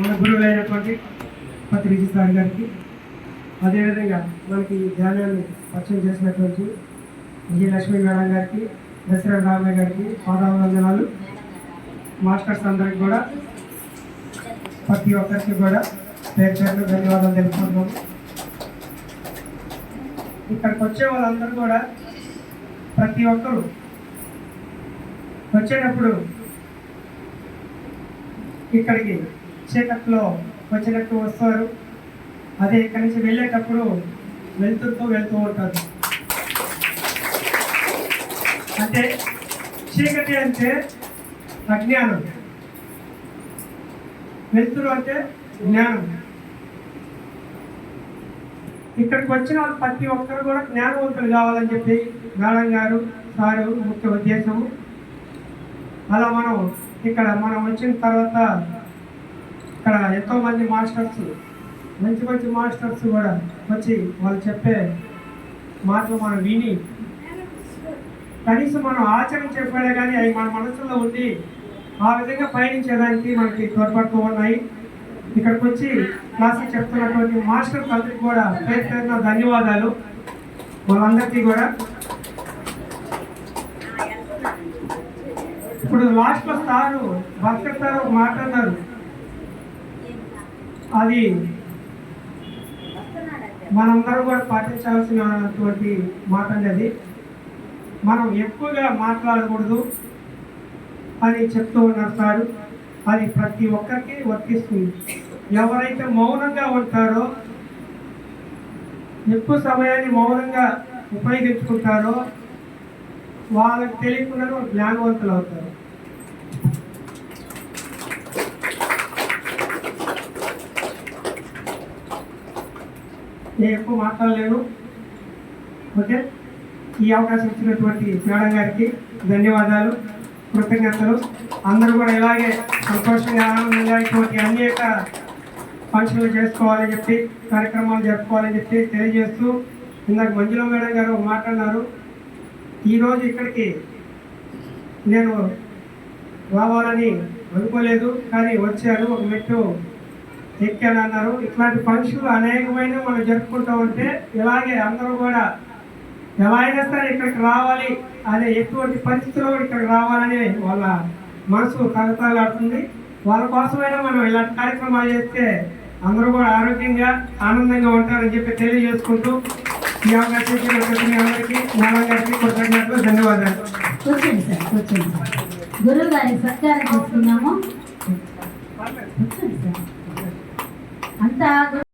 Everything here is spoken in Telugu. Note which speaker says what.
Speaker 1: మన గురువులైనటువంటి పత్రి సార్ గారికి. అదేవిధంగా మనకి ధ్యానాన్ని పరిచయం చేసినటువంటి విజయలక్ష్మీ మేడం గారికి దసరా రామయ్య గారికి పాదాభివందనాలు. మాస్టర్స్ అందరికి కూడా ప్రతి ఒక్కరికి కూడా పేరు పేరు ధన్యవాదాలు తెలుపుకుంటున్నాము. ఇక్కడికి వచ్చే వాళ్ళందరూ కూడా ప్రతి ఒక్కరు వచ్చేటప్పుడు ఇక్కడికి చీకట్లో వచ్చినట్టు వస్తారు. అదే ఇక్కడి నుంచి వెళ్ళేటప్పుడు వెళ్తుతో వెళ్తూ ఉంటారు. అంటే చీకటి అంటే అజ్ఞానం. వెళ్తురు అంటే జ్ఞానం. ఇక్కడికి వచ్చిన వాళ్ళు ప్రతి ఒక్కరు కూడా జ్ఞానవంతులు కావాలని చెప్పి మేడం గారు సారు ముఖ్య ఉద్దేశము. అలా మనం ఇక్కడ మనం వచ్చిన తర్వాత ఇక్కడ ఎంతో మంది మాస్టర్స్ మంచి మంచి మాస్టర్స్ కూడా వచ్చి వాళ్ళు చెప్పే మాటలు మనం విని కనీసం మనం ఆచరించకపోయినా కానీ అవి మన మనసులో ఉండి ఆ విధంగా పయనించేదానికి మనకి తోడ్పడుతూ ఉన్నాయి. ఇక్కడికి వచ్చి క్లాసులు చెప్తున్నటువంటి మాస్టర్ అందరికీ కూడా పేరు పేరున ధన్యవాదాలు. వాళ్ళందరికీ కూడా ఇప్పుడు లాస్ట్ సారు భాస్కర్ సార్ ఒక మాట అన్నారు. అది మనందరం కూడా పాటించాల్సినటువంటి మాట అండి అది. మనం ఎక్కువగా మాట్లాడకూడదు అని చెప్తూ ఉన్నారు సారు. అది ప్రతి ఒక్కరికి వర్తిస్తుంది. ఎవరైతే మౌనంగా ఉంటారో ఎక్కువ సమయాన్ని మౌనంగా ఉపయోగించుకుంటారో వాళ్ళకి తెలియకుండా జ్ఞానవంతులు అవుతారు. నేను ఎక్కువ మాట్లాడలేను. ఓకే? ఈ అవకాశం ఇచ్చినటువంటి మేడం గారికి ధన్యవాదాలు కృతజ్ఞతలు. అందరూ కూడా ఇలాగే సంతోషంగా ఆనందంగా ఇటువంటి అనేక ఫంక్షన్లు చేసుకోవాలని చెప్పి కార్యక్రమాలు జరుపుకోవాలని చెప్పి తెలియజేస్తూ ఇందాక మంజుల మేడం గారు మాట్లాడినారు ఈరోజు ఇక్కడికి నేను రావాలని అనుకోలేదు కానీ వచ్చాను ఒక మెట్టు ఎక్కాను అన్నారు. ఇట్లాంటి ఫంక్షన్లు అనేకమైన మనం జరుపుకుంటూ ఉంటే ఇలాగే అందరూ కూడా ఎలా అయినా సరే ఇక్కడికి రావాలి అనే ఎటువంటి పరిస్థితుల్లో ఇక్కడికి రావాలని వాళ్ళ మనసు కలతలాడుతుంది వాళ్ళ కోసమైనా మనం ఇలాంటి కార్యక్రమాలు చేస్తే అందరూ కూడా ఆరోగ్యంగా ఆనందంగా ఉంటారని చెప్పి తెలియజేసుకుంటూ ఈ అవకాశం ధన్యవాదాలు.
Speaker 2: కూర్చోండి సార్ కూర్చోండి సార్ గురువు గారి సత్కారం చేసుకున్నాము కూర్చోండి సార్ అంతా